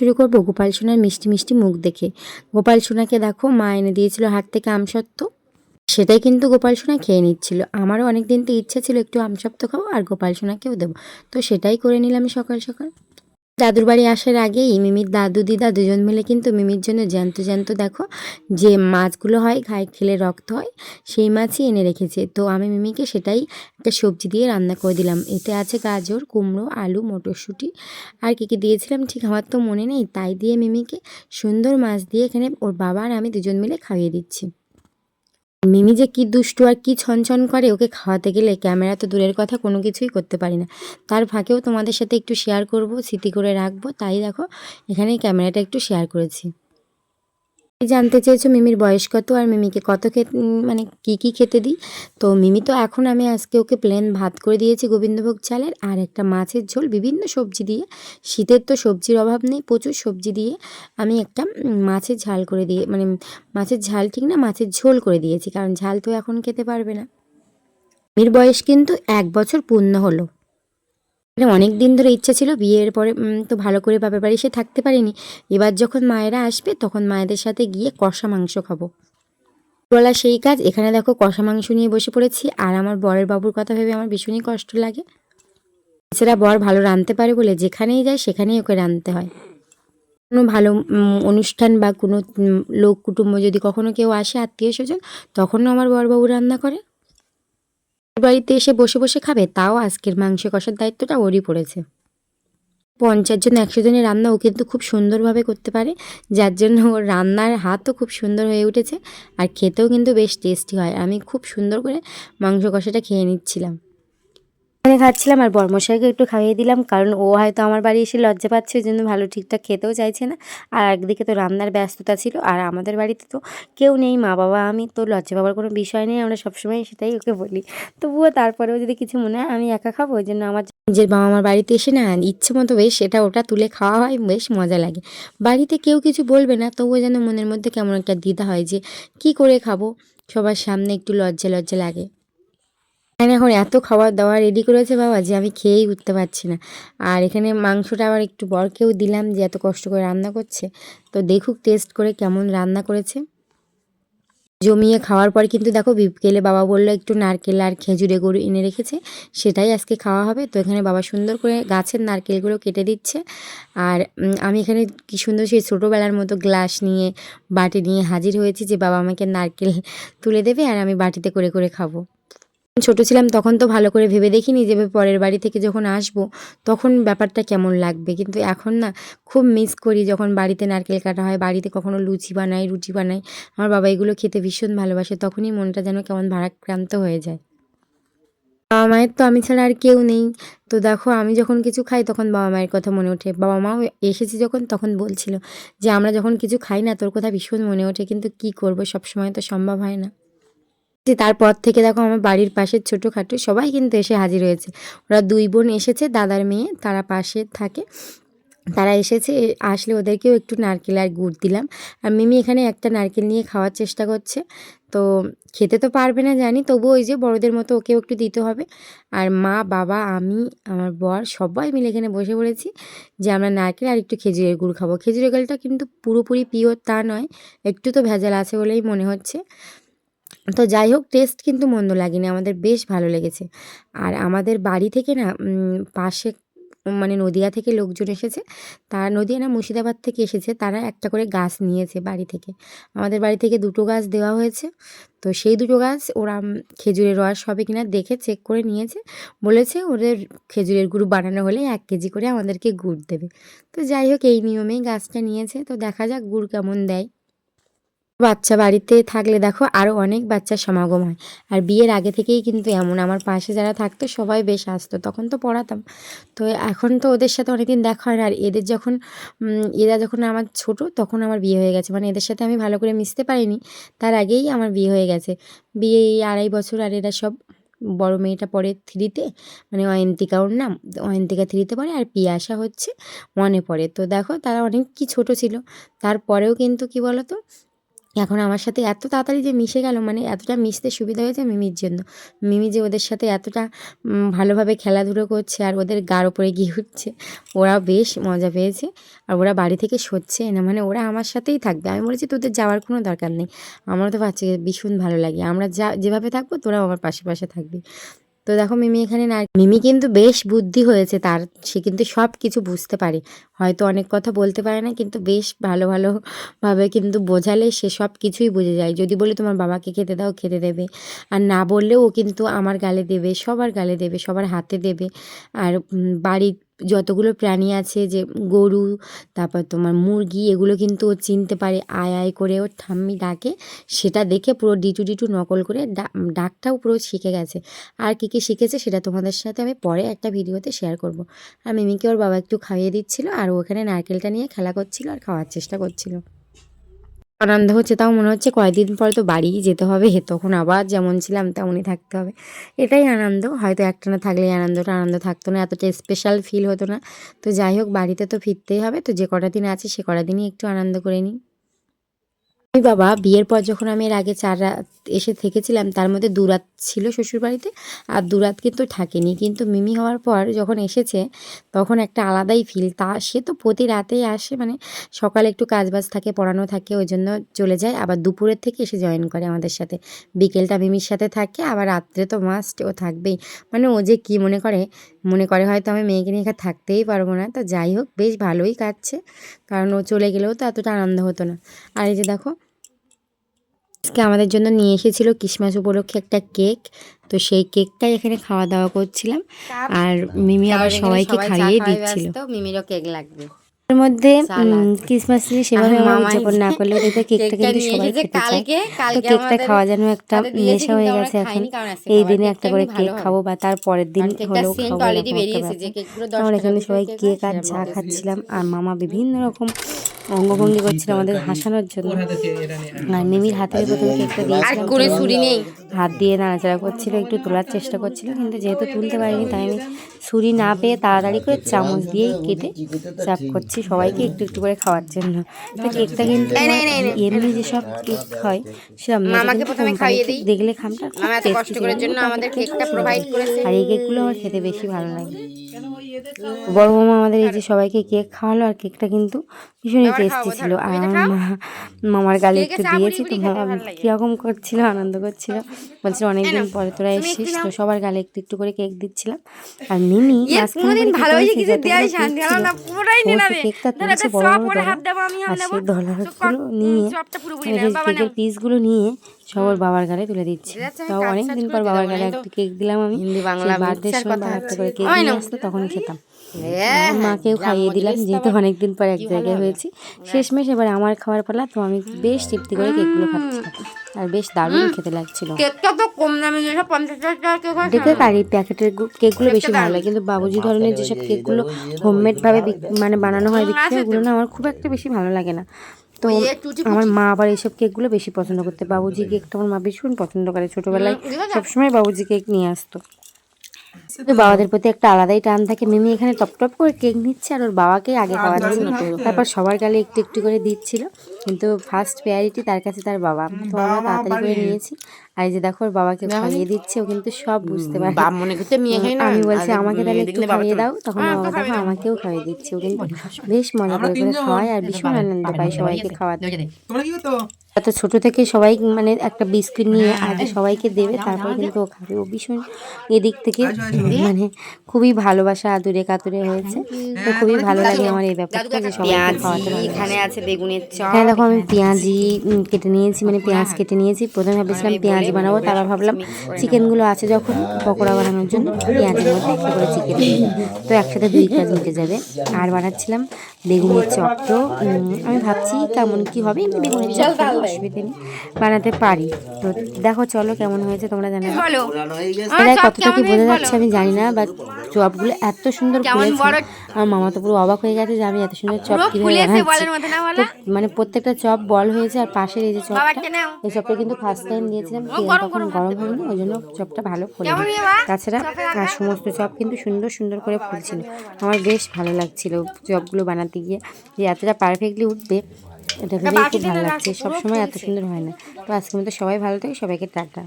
শুরু করব গোপাল সোনার মিষ্টি মিষ্টি মুখ দেখে। গোপাল সোনাকে দেখো, মা এনে দিয়েছিল হাট থেকে আমসত্ত্ব। সেটাই কিন্তু গোপাল সোনা খেয়ে নিচ্ছিল। আমারও অনেক দিন তো ইচ্ছা ছিল একটু আমসত্ত্ব খাব আর গোপাল সোনাকেও দেবো। তো সেটাই করে নিলাম সকাল সকাল। দাদুর বাড়ি আসার আগেই মিমির দাদু, দিদা দুজন মিলে কিন্তু মিমির জন্য জ্যান্ত জ্যান্ত দেখো যে মাছগুলো হয় ঘায়ে খেলে রক্ত হয়, সেই মাছই এনে রেখেছে। তো আমি মিমিকে সেটাই একটা সবজি দিয়ে রান্না করে দিলাম। এতে আছে গাজর, কুমড়ো, আলু, মটরশুঁটি। আর কী কী দিয়েছিলাম ঠিক আমার তো মনে নেই। তাই দিয়ে মিমিকে সুন্দর মাছ দিয়ে এখানে ওর বাবা আর আমি দুজন মিলে খাইয়ে দিচ্ছি। মিমি যে কি দুষ্টু আর কি ছনছন করে ওকে খাওয়াতে গেলে ক্যামেরা তো দূরের কথা, কোনো কিছুই করতে পারি না। তার ফাঁকেও তোমাদের সাথে একটু শেয়ার করব, স্মৃতি করে রাখব। তাই দেখো এখানে ক্যামেরাটা একটু শেয়ার করেছি। জানতে চেয়েছো মিমির বয়স কত আর মিমিকে কত খেতে মানে কি কি খেতে দিই? তো মিমি তো এখন আমি আজকে ওকে প্লেন ভাত করে দিয়েছি গোবিন্দভোগ চালের আর একটা মাছের ঝোল, বিভিন্ন সবজি দিয়ে। শীতের তো সবজির অভাব নেই, প্রচুর সবজি দিয়ে আমি একটা মাছের ঝাল করে দিয়ে মানে মাছের ঝাল ঠিক না, মাছের ঝোল করে দিয়েছি, কারণ ঝাল তো এখন খেতে পারবে না। মিমির বয়স কিন্তু এক বছর পূর্ণ হলো। অনেক দিন ধরে ইচ্ছা ছিল বিয়ের পরে তো ভালো করে বাপের বাড়ি সে থাকতে পারিনি। এবার যখন মায়েরা আসবে, তখন মায়েদের সাথে গিয়ে কষা মাংস খাব। বলা সেই কাজ। এখানে দেখো কষা মাংস নিয়ে বসে পড়েছি। আর আমার বরের বাবুর কথা ভেবে আমার ভীষণই কষ্ট লাগে। এছাড়া বর ভালো রাঁধতে পারে বলে যেখানেই যায়, সেখানেই ওকে রাঁধতে হয়। কোনো ভালো অনুষ্ঠান বা কোনো লোক কুটুম্ব যদি কখনো কেউ আসে, আত্মীয় স্বজন, তখনও আমার বরবাবু রান্না করে। বাড়িতে এসে বসে বসে খাবে, তাও আজকের মাংস কষার দায়িত্বটা ওরই পড়েছে। পঞ্চাশ জন, একশো জনের রান্না ও কিন্তু খুব সুন্দরভাবে করতে পারে, যার জন্য ওর রান্নার হাতও খুব সুন্দর হয়ে উঠেছে, আর খেতেও কিন্তু বেশ টেস্টি হয়। আমি খুব সুন্দর করে মাংস কষাটা খেয়ে নিচ্ছিলাম। এখানে খাচ্ছিলাম আর বর্মশাইকে একটু খাইয়ে দিলাম, কারণ ও হয়তো আমার বাড়ি এসে লজ্জা পাচ্ছে, ওই জন্য ভালো ঠিকঠাক খেতেও চাইছে না। আর একদিকে তো রান্নার ব্যস্ততা ছিল, আর আমাদের বাড়িতে তো কেউ নেই মা বাবা আমি, তো লজ্জা পাবার কোনো বিষয় নেই, আমরা সবসময় সেটাই ওকে বলি। তবুও তারপরেও যদি কিছু মনে হয়, আমি একা খাব, ওই জন্য আমার নিজের বাবা আমার বাড়িতে এসে না, ইচ্ছে মতো বেশ এটা ওটা তুলে খাওয়া হয়, বেশ মজা লাগে। বাড়িতে কেউ কিছু বলবে না, তবুও যেন মনের মধ্যে কেমন একটা দ্বিধা হয় যে, কি করে খাব? সবার সামনে একটু লজ্জা লজ্জা লাগে। এখানে এখন এত খাবার দাবার রেডি করেছে বাবা যে আমি খেয়েই উঠতে পারছি না। আর এখানে মাংসটা আবার একটু বরকেও দিলাম যে এত কষ্ট করে রান্না করছে। তো দেখুক টেস্ট করে কেমন রান্না করেছে। জমিয়ে খাওয়ার পর কিন্তু দেখো বিকেলে বাবা বলল একটু নারকেল আর খেজুরে গরু এনে রেখেছে, সেটাই আজকে খাওয়া হবে। তো এখানে বাবা সুন্দর করে গাছের নারকেলগুলো কেটে দিচ্ছে। আর আমি এখানে কি সুন্দর সেই ছোটোবেলার মতো গ্লাস নিয়ে বাটি নিয়ে হাজির হয়েছি যে বাবা আমাকে নারকেল তুলে দেবে আর আমি বাটিতে করে করে খাব। ছোট ছিলাম তখন তো ভালো করে ভেবে দেখিনি যে পরের বাড়ি থেকে যখন আসব, তখন ব্যাপারটা কেমন লাগবে। কিন্তু এখন না খুব মিস করি যখন বাড়িতে নারকেল কাটা হয়, বাড়িতে কখনো লুচি বানাই, রুটি বানাই। আমার বাবা এগুলো খেতে ভীষণ ভালোবাসে, তখনই মনটা যেন কেমন ভারাক্রান্ত হয়ে যায়। বাবা মায়ের তো আমি ছাড়া আর কেউ নেই। তো দেখো আমি যখন কিছু খাই তখন বাবা মায়ের কথা মনে ওঠে। বাবা মাও এসেছে যখন তখন বলছিল যে, আমরা যখন কিছু খাই না তোর কথা ভীষণ মনে ওঠে, কিন্তু কি করব? সব সময় তো সম্ভব হয় না। যে তারপর থেকে দেখো আমার বাড়ির পাশের ছোটোখাটো সবাই কিন্তু এসে হাজির হয়েছে। ওরা দুই বোন এসেছে, দাদার মেয়ে তারা পাশে থাকে। তারা এসেছে আসলে ওদেরকেও একটু নারকেল আর গুড় দিলাম। আর মিমি এখানে একটা নারকেল নিয়ে খাওয়ার চেষ্টা করছে। তো খেতে তো পারবে না জানি, তবু ওই যে বড়দের মতো ওকেও একটু দিতে হবে। আর মা, বাবা, আমি, আমার বর সবাই মিলে এখানে বসে পড়েছি যে আমরা নারকেল আর একটু খেজুরের গুড় খাব। খেজুরের গুড়টা কিন্তু পুরোপুরি পিওর তা নয়, একটু তো ভেজাল আছে বলেই মনে হচ্ছে। তো যাই হোক টেস্ট কিন্তু মন্দ লাগেনি, আমাদের বেশ ভালো লেগেছে। আর আমাদের বাড়ি থেকে না পাশে মানে নদিয়া থেকে লোকজন এসেছে, তারা নদিয়া না মুর্শিদাবাদ থেকে এসেছে, তারা একটা করে গাছ নিয়েছে বাড়ি থেকে। আমাদের বাড়ি থেকে দুটো গাছ দেওয়া হয়েছে, তো সেই দুটো গাছ ওরা খেজুরের রস হবে কিনা দেখে চেক করে নিয়েছে, বলেছে ওদের খেজুরের গুড় বানানো হলে এক কেজি করে আমাদেরকে গুড় দেবে। তো যাই হোক, এই নিয়মেই গাছটা নিয়েছে, তো দেখা যাক গুড় কেমন দেয়। বাচ্চা বাড়িতে থাকলে দেখো আরও অনেক বাচ্চার সমাগম হয়। আর বিয়ের আগে থেকেই কিন্তু এমন, আমার পাশে যারা থাকতো সবাই বেশ আসতো, তখন তো পড়াতাম। তো এখন তো ওদের সাথে অনেকদিন দেখা হয় না। আর এদের যখন এরা যখন আমার ছোট তখন আমার বিয়ে হয়ে গেছে। মানে এদের সাথে আমি ভালো করে মিশতে পারিনি, তার আগেই আমার বিয়ে হয়ে গেছে। বিয়ে এই আড়াই বছর আর এরা সব বড় মেয়েটা পড়ে থ্রিতে মানে অয়ন্তিকা ওর নাম, অয়ন্তিকা থ্রিতে পড়ে আর পিয়াসা হচ্ছে ওয়ানে পড়ে। তো দেখো তারা অনেক কি ছোট ছিল। তারপরেও কিন্তু কি বলো তো এখন আমার সাথে এত তাড়াতাড়ি যে মিশে গেল মানে এতটা মিশতে সুবিধা হয়েছে মিমির জন্য। মিমি যে ওদের সাথে এতটা ভালোভাবে খেলাধুলো করছে আর ওদের গার ওপরে গিয়ে উঠছে ওরা বেশ মজা পেয়েছে। আর ওরা বাড়ি থেকে সরছে না মানে ওরা আমার সাথেই থাকবে। আমি বলেছি তোদের যাওয়ার কোনো দরকার নেই। আমারও তো বাচ্চাকে ভীষণ ভালো লাগে। আমরা যা, যেভাবে থাকব, তোরাও আমার পাশে পাশে থাকবি। তো দেখো মিমি এখানে না, মিমি কিন্তু বেশ বুদ্ধি হয়েছে, তার, সে কিন্তু সব কিছু বুঝতে পারে। হয়তো অনেক কথা বলতে পারে না, কিন্তু বেশ ভালো ভালোভাবে কিন্তু বোঝালে সে সব কিছুই বুঝে যায়। যদি বলি তোমার বাবাকে খেতে দাও, খেতে দেবে। আর না বললেও ও কিন্তু আমার গালে দেবে, সবার গালে দেবে, সবার হাতে দেবে। আর বাড়ির যতগুলো প্রাণী আছে যে গরু, তারপর তোমার মুরগি, এগুলো কিন্তু ও চিনতে পারে, আয় আয় করে ওর ঠাম্মি ডাকে। সেটা দেখে পুরো ডিটু ডিটু নকল করে ডাকটাও পুরো শিখে গেছে। আর কী কী শিখেছে সেটা তোমাদের সাথে আমি পরে একটা ভিডিওতে শেয়ার করব। আর মিমিকে ওর বাবা একটু খাইয়ে দিচ্ছিল, আর ও ওখানে নারকেলটা নিয়ে খেলা করছিল আর খাওয়ার চেষ্টা করছিল। আনন্দ হচ্ছে, তাও মনে হচ্ছে কয়েকদিন পরে তো বাড়ি যেতে হবে, তখন আবার যেমন ছিলাম তেমনই থাকতে হবে। এটাই আনন্দ, হয়তো একটা না থাকলে আনন্দটা আনন্দ থাকতো না, এতটা স্পেশাল ফিল হতো না। তো যাই হোক, বাড়িতে তো ফিরতেই হবে, তো যে কটা দিন আছে সে কটা দিনই একটু আনন্দ করে নিই। ওই বাবা, বিয়ের পর যখন আমি এর আগে চার রাত এসে থেকেছিলাম, তার মধ্যে দু রাত ছিল শ্বশুরবাড়িতে আর দু রাত কিন্তু থাকেনি। কিন্তু মিমি হওয়ার পর যখন এসেছে, তখন একটা আলাদাই ফিল তা, সে তো প্রতি রাতেই আসে মানে সকালে একটু কাজবাজ থাকে, পড়ানো থাকে, ওই জন্য চলে যায়। আবার দুপুরের থেকে এসে জয়েন করে আমাদের সাথে। বিকেলটা মিমির সাথে থাকে, আবার রাত্রে তো মাস্ট ও থাকবেই। মানে ও যে কী মনে করে মনে করে হয়তো আমি মেয়েকে নিয়ে এখানে থাকতেই পারব না। তো যাই হোক বেশ ভালোই কাটছে। কারণ ও চলে গেলেও তো এতটা আনন্দ হতো না। আর এই যে দেখো আজকে আমাদের জন্য নিয়ে এসেছিল ক্রিসমাস উপলক্ষে একটা কেক। তো সেই কেকটাই এখানে খাওয়া দাওয়া করছিলাম। আর মিমি আবার সবাইকে খাইয়ে দিচ্ছিল। মিমিরও কেক লাগবে। এর মধ্যে ক্রিসমাস ক্রিসমাস সেভাবে উদযাপন না করলেও এটা কেকটা কিন্তু সবাই খেতে চায়। তো কেকটা খাওয়া যেন একটা নেশা হয়ে গেছে এখন। এই দিনে একটা করে কেক খাব বা তার পরের দিন হলেও খাব আমরা এখানে সবাই কেক আর চা খাচ্ছিলাম আর মামা বিভিন্ন রকম অঙ্গভঙ্গি করছিল আমাদের হাসানোর জন্য। আর মিমির হাতে প্রথম কেকটা আর দিয়েছিলাম ছুরি নেই। হাত দিয়ে নাড়াচাড়া করছিল একটু তোলার চেষ্টা করছিল কিন্তু যেহেতু তুলতে পারিনি তাই আমি ছুরি না পেয়ে তাড়াতাড়ি করে চামচ দিয়েই কেটে চাপ করছি সবাইকে একটু একটু করে খাওয়ার জন্য। তো কেকটা কিন্তু। এমনি যেসব কেক হয় সেরকম না, মামাকে কিন্তু প্রথমে খাইয়ে দিই। দেখলে খামটা খুব মামা কষ্ট করার জন্য আমাদের কেকটা ছিল। প্রোভাইড করেছে। আর এই কেকগুলো আমার খেতে বেশি ভালো লাগে। বড় মামা আমাদের এই যে সবাইকে কেক খাওয়ালো আর কেকটা কিন্তু ভীষণই টেস্টি ছিল। আর আমার মা মামার গালে একটু দিয়েছি তো মামা ভালো করছিল আনন্দ করছিল। বলছিল অনেকদিন পরে তোরা এসেছিস তো সবার গালে একটু একটু করে কেক দিচ্ছিলাম। আর মিমি ইয়ে। কেকটা তুলছে বড় বড় আর সেই ডলারগুলো নিয়ে মানে কেকের পিসগুলো নিয়ে সবার বাবার গালে তুলে দিচ্ছে। তাও কাজ অনেক দিন পর বাবার গালে একটা কেক দিলাম আমি। হিন্দি, বাংলা বার্থডের সময় কথা বাবা একটা করে কেক ওই নিয়ে আসতো তখন খেতাম। হ্যাঁ, মাকেও খাইয়ে দিলাম যেহেতু অনেকদিন পর এক জায়গায় হয়েছি। শেষমেশ এবার আমার খাবার পালা তো আমি বেশ তৃপ্তি করে কেকগুলো খাচ্ছিলাম আর বেশ দারুণ খেতে লাগছিল। কেকটা তো কম দামে যেসব পঞ্চাশ টাকা কেক হয় দেখতে পারি প্যাকেটের কেকগুলো বেশি ভালো লাগে কিন্তু বাবুজি ধরনের যেসব কেকগুলো হোমমেড ভাবে মানে বানানো হয় বিক্রি হয়, ওগুলো না আমার খুব একটা বেশি ভালো লাগে না। তো আমার মা আবার এইসব কেকগুলো বেশি পছন্দ করতে। বাবুজি কেকটা আমার মা ভীষণ পছন্দ করে ছোটোবেলায়। সবসময় বাবুজি কেক নিয়ে আসতো। তো বাবাদের প্রতি একটা আলাদাই টান থাকে। মিমি এখানে টপ টপ করে কেক নিচ্ছে আর ওর বাবাকে আগে খাওয়াচ্ছিল। তারপর সবার গালে একটু একটু করে দিচ্ছিল। কিন্তু ফার্স্ট প্রায়োরিটি তার কাছে তার বাবা। তো আমরা তাড়াতাড়ি করে নিয়েছি। আর এই যে দেখো ওর বাবাকে খাইয়ে দিচ্ছে ও কিন্তু সব বুঝতে পারে। মনে করতে হয় আমি বলছি আমাকে তাহলে একটু খাইয়ে দাও। তখন হ্যাঁ, বাবা দেখো আমাকেও খাইয়ে দিচ্ছে। ও কিন্তু বেশ মজা করে করে খাওয়ায় আর ভীষণ আনন্দ পায় সবাইকে খাওয়াতে। এত ছোট থেকে সবাই মানে একটা বিস্কুট নিয়ে আগে সবাইকে দেবে তারপর কিন্তু ও খাবে। ও ভীষণ এদিক থেকে মানে খুবই ভালোবাসা আদুরে কাতুরে হয়েছে। তো খুবই ভালো লাগে আমার এই ব্যাপারটা যে সবাইকে খাওয়াতে। এখানে আছে বেগুনের চপ। হ্যাঁ দেখো আমি পেঁয়াজি কেটে নিয়েছি মানে পেঁয়াজ কেটে নিয়েছি। প্রথমে ভেবেছিলাম পেঁয়াজি বানাবো তারপর ভাবলাম চিকেনগুলো আছে যখন পকোড়া বানানোর জন্য পেঁয়াজের মধ্যে একটা করে চিকেন তো একসাথে দুই কাজ মিটে যাবে। আর বানাচ্ছিলাম বেগুনের চপ তো আমি ভাবছি কেমন কি হবে এমনি বেগুনের চপ অসুবিধে নেই। বানাতে পারি। তো দেখো চলো কেমন হয়েছে তোমরা বলো এটাই কতটা কি বোঝা যাচ্ছে আমি জানি না বাট চপগুলো এত সুন্দর ফুলেছে। আমার মামা তো পুরো অবাক হয়ে গেছে যে আমি এত সুন্দর চপ কীভাবে বানাচ্ছি। মানে প্রত্যেকটা চপ বল হয়েছে আর পাশের এই যে চপটা এই চপটা কিন্তু ফার্স্ট টাইম দিয়েছিলাম। তেল তখন গরম হয়নি ওই জন্য চপটা ভালো ফুলে? তাছাড়া আর সমস্ত চপ কিন্তু সুন্দর সুন্দর করে ফুলছিল। আমার বেশ ভালো লাগছিল চপগুলো বানাতে গিয়ে। যে এতটা পারফেক্টলি উঠবে এটা ভেবেই খুব ভালো লাগছে। সবসময় এত সুন্দর হয় না। তো আজকের মতো সবাই ভালো থাকে সবাইকে টাটা।